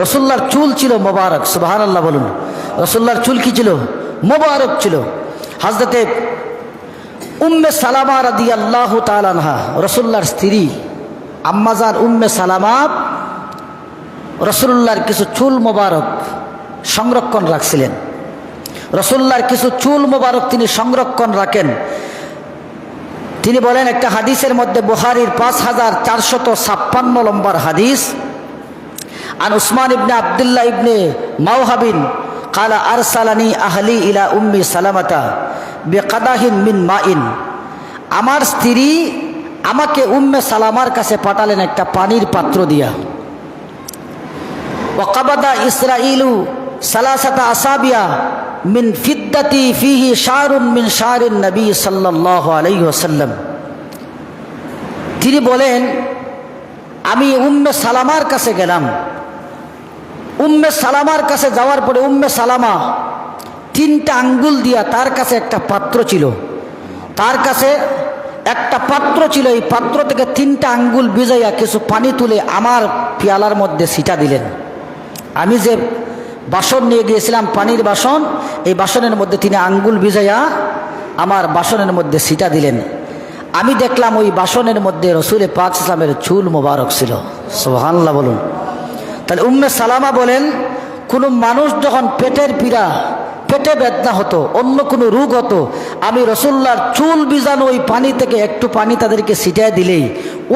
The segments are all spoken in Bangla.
রসুল্লার চুল ছিল মোবারক সুবাহান আল্লাহ বলুন। রসুল্লার চুল কি ছিল? মোবারক ছিল। হাজরতে উম্মে সালামা রাদি আল্লাহ তালানহা রসুল্লার স্ত্রী আম্মাজার উম্মে সালামা রসুল্লার কিছু চুল মোবারক সংরক্ষণ রাখছিলেন। রসুল্লার কিছু চুল মোবারক তিনি সংরক্ষণ রাখেন। তিনি বলেন, একটা হাদিসের মধ্যে বুহারির পাঁচ হাজার চারশত ছাপ্পান্ন নম্বর হাদিস আন উসমান ইবনে আবদুল্লাহ ইবনে মাওহাবিন কালা আরসালানি আহলি ইলা উম্মি সালামাতা বেকাদাহিন মিন মাইন আমার স্ত্রী আমাকে উম্মে সালামার কাছে পাঠালেন একটা পানির পাত্র দিয়া। ওকাবাদা ইসরাইলু সালাসাতা আসাবিয়া মিন ফিদ্দাতি ফিহি শাহরুন মিন শাহরিন নবী সাল্লাহ আলাইহি ওসাল্লাম তিনি বলেন, আমি উম্মে সালামার কাছে গেলাম। উম্মে সালামার কাছে যাওয়ার পরে উম্মে সালামা তিনটা আঙ্গুল দিয়া তার কাছে একটা পাত্র ছিল। তার কাছে একটা পাত্র ছিল, এই পাত্র থেকে তিনটা আঙ্গুল ভিজাইয়া কিছু পানি তুলে আমার পেয়ালার মধ্যে সিটা দিলেন। আমি যে বাসন নিয়ে গিয়েছিলাম, পানির বাসন, এই বাসনের মধ্যে তিনি আঙ্গুল ভিজাইয়া আমার বাসনের মধ্যে সিটা দিলেন। আমি দেখলাম ওই বাসনের মধ্যে রসুলে পাঁচ ইসলামের চুল মোবারক ছিল। সোহান্লা বলুন। তাহলে উম্মে সালামা বলেন, কোনো মানুষ যখন পেটের পীড়া, পেটে বেদনা হতো, অন্য কোনো রোগ হতো, আমি রসুল্লার চুল বিজানো ওই পানি থেকে একটু পানি তাদেরকে ছিটিয়ে দিলেই,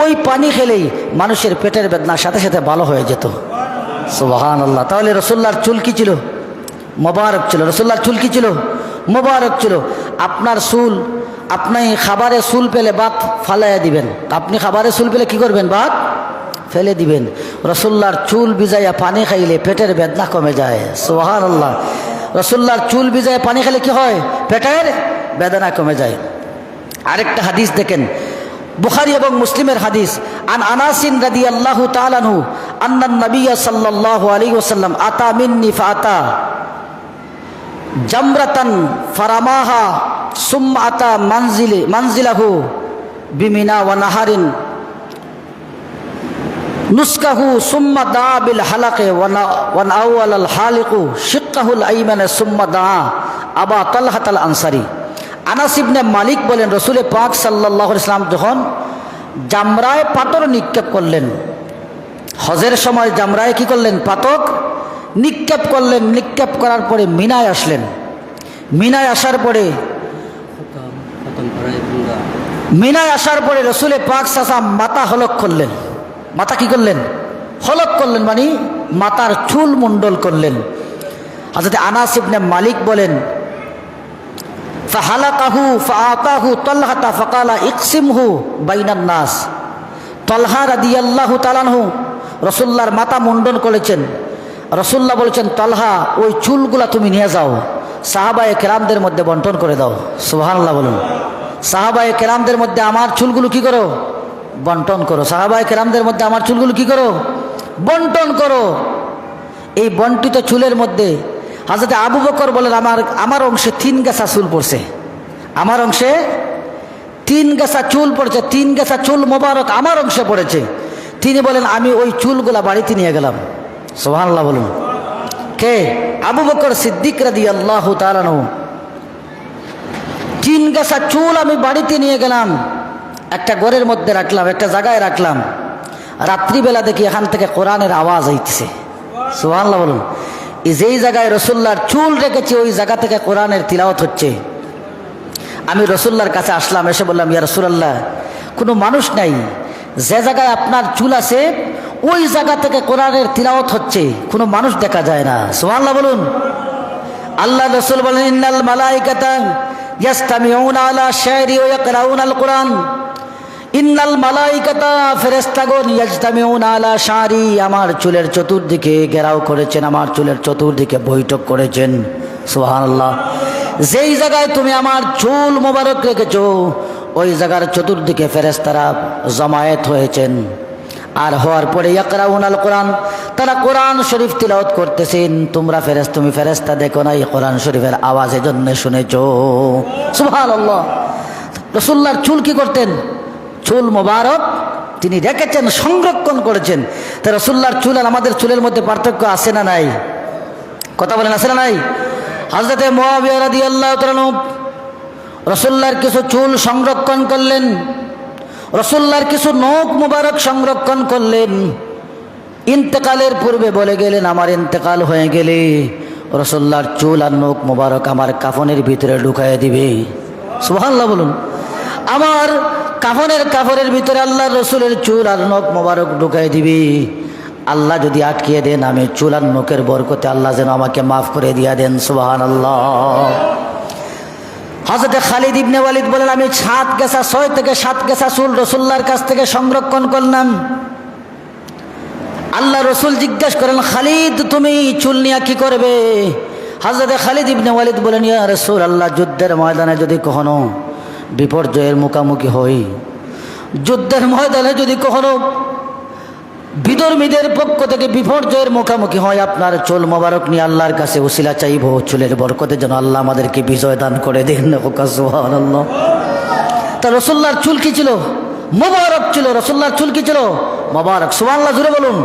ওই পানি খেলেই মানুষের পেটের বেদনার সাথে সাথে ভালো হয়ে যেত। সোহান আল্লাহ তাহলে রসুল্লার চুল কি ছিল? মোবারক ছিল। রসুল্লার চুল কি ছিল? মোবারক ছিল। আপনার চুল, আপনি খাবারে চুল পেলে বাত ফালাইয়া দিবেন। আপনি খাবারে চুল পেলে কি করবেন বাত? ফেলে দিবেন। রসুল্লার চুল বিজাইয়া পানি খাইলে পেটের বেদনা কমে যায়। সোহান আল্লাহ রসুল্লার চুল বিজায় পানি খাইলে কি হয়? পেটের বেদনা কমে যায়। আরেকটা হাদিস দেখেন। বুখারি এবং মুসলিমের হাদিস, আন আনাসিন রাদি আল্লাহ তালানহু আন্নান নবিয়া সাল্লাল্লাহু আলাইহি ওয়াসাল্লাম আতা মিন্নি ফাতা জামরাতান ফারামাহা সুম্মা আতা মানজিলে, মানজিলাহু বিমিনা ওয়া নাহারিন নুসকাহু সুম্মা দা বিল হালাকে ওয়ান আউয়াল আল হালিকু শিক্কাহুল আইমানে সুম্মা দা আবা তালহাত আল আনসারি আনাসিবনে মালিক বলেন রসুলে পাক সাল্লাহ ইসলাম যখন জামরায় পাতর নিক্ষেপ করলেন হজের সময় জামরায় কি করলেন? পাতক নিক্ষেপ করলেন নিক্ষেপ করার পরে মিনায় আসলেন। মিনায় আসার পরে মিনায় আসার পরে রসুলে পাক সাসা মাথা হলক করলেন। মাথা কি করলেন? হলক করলেন মানে মাতার চুল মুন্ডল করলেন। হাজরত আনাস ইবনে মালিক বলেন, ফাহালাকাহু ফাআতাহু তলহাতা ফাকালা ইকসিমহু বাইনান নাস। তলহা রাদিয়াল্লাহু তাআলাহু রসুল্লার মাথা মুন্ডন করেছেন। রসুল্লাহ বলেছেন, তলহা, ওই চুলগুলা তুমি নিয়ে যাও। সাহাবায়ে কেরামদের মধ্যে বন্টন করে দাও। সুবহানাল্লাহ বলুন। সাহাবায়ে কেরামদের মধ্যে আমার চুলগুলো কি করো? বন্টন করো। সাহাবাই কেরামদের মধ্যে আমার চুলগুলো কি করো? বন্টন করো। এই বন্টিত চুলের মধ্যে হাজরতে আবু বকর বলেন, আমার আমার অংশে তিন গেছা চুল পড়ছে। আমার অংশে তিন গেছা চুল পড়ছে। তিন গেছা চুল মোবারক আমার অংশে পড়েছে। তিনি বলেন, আমি ওই চুলগুলা বাড়িতে নিয়ে গেলাম। সোহান্লাহ বলুন। কে? আবু বকর সিদ্দিক রাদি আল্লাহ তালানো তিন গেছা চুল আমি বাড়িতে নিয়ে গেলাম। একটা ঘরের মধ্যে রাখলাম, একটা জায়গায় রাখলাম। রাত্রিবেলা দেখি এখান থেকে কোরআনের আওয়াজ হইতেছে সোহান্লা বলুন। এই যেই জায়গায় রসুল্লার চুল রেখেছি, ওই জায়গা থেকে কোরআনের তিলাওত হচ্ছে। আমি রসুল্লার কাছে আসলাম, এসে বললাম, ইয়া রসুল্লাহ কোনো মানুষ নাই। যে জায়গায় আপনার চুল আছে, ওই জায়গা থেকে কোরআনের তিলাওত হচ্ছে। কোনো মানুষ দেখা যায় না। সোহান্লা বলুন। আল্লাহ রসুল বলেন, ইন্নাল মালাইকাতা ইয়াস্তামিউনা আলা শায়রি ওয়া ইয়াকরাউনা আল কোরআন। ইন্নাল মালাইকাতা ফেরেস্তাগণ ইয়াজতামিউনা আলা শারি, আমার চুলের চতুর্দিকে ঘেরাও করেছেন, আমার চুলের চতুর্দিকে বৈঠক করেছেন। সুবহানাল্লাহ। যেই জায়গায় তুমি আমার চুল মোবারক রেখেছ, ওই জায়গার চতুর্দিকে ফেরেস্তারা জমায়েত হয়েছেন। আর হওয়ার পরে ইয়াকরাউন আল কোরআন, তারা কোরআন শরীফ তিলাওত করতেছেন। তোমরা ফেরেস তুমি ফেরেস্তা দেখো না এই কোরআন শরীফের আওয়াজ এজন্য শুনেছ। সুবহানাল্লাহ। রসুল্লার চুল কি করতেন? চুল মোবারক তিনি রেখেছেন, সংরক্ষণ করেছেন। তা রসুল্লার চুল আর আমাদের চুলের মধ্যে পার্থক্য আছে না নাই? কথা বলেন, আছে না নাই? হাজরতে মোয়াবিয়ারাদি আল্লাহ রসুল্লার কিছু চুল সংরক্ষণ করলেন রসুল্লার কিছু নখ মুবারক সংরক্ষণ করলেন। ইন্তেকালের পূর্বে বলে গেলেন, আমার ইন্তেকাল হয়ে গেলে রসুল্লার চুল আর নখ মুবারক আমার কাফনের ভিতরে ঢুকাই দিবে। সুহাল্লাহ বলুন। আমার কাফনের কাফনের ভিতরে আল্লাহ রসুলের চুল আর নখ মোবারক ঢুকাই দিবি। আল্লাহ যদি আটকিয়ে দেন, আমি চুল আর নখের বরকতে আল্লাহ যেন আমাকে মাফ করে দিয়া দেন সুবাহান আল্লাহ হজরতে খালিদ ইবনে ওয়ালিদ বলেন, আমি সাত গেছা, ছয় থেকে সাত গেছা চুল রসুল্লার কাছ থেকে সংরক্ষণ করলাম। আল্লাহ রসুল জিজ্ঞাসা করেন, খালিদ, তুমি চুল নিয়ে কি করবে? হাজরতে খালিদ ইবনে ওয়ালিদ বলেন, ইয়া রসুল আল্লাহ, যুদ্ধের ময়দানে যদি কখনো বিপর্যয়ের মুখোমুখি হই। যুদ্ধের ময়দানে যদি কখনো বিধর্মীদের পক্ষ থেকে বিপর্যয়ের মুখামুখি হয়, আপনার চুল মোবারক নিয়ে আল্লাহর কাছে উসিলা চাইব, চুলের বরকতে যেন আল্লাহ আমাদেরকে বিজয় দান করে দিন। তা রসুল্লার চুল কি ছিল? মোবারক ছিল। রসুল্লার চুল কি ছিল? মোবারক। সুবহানাল্লাহ জুড়ে বলুন।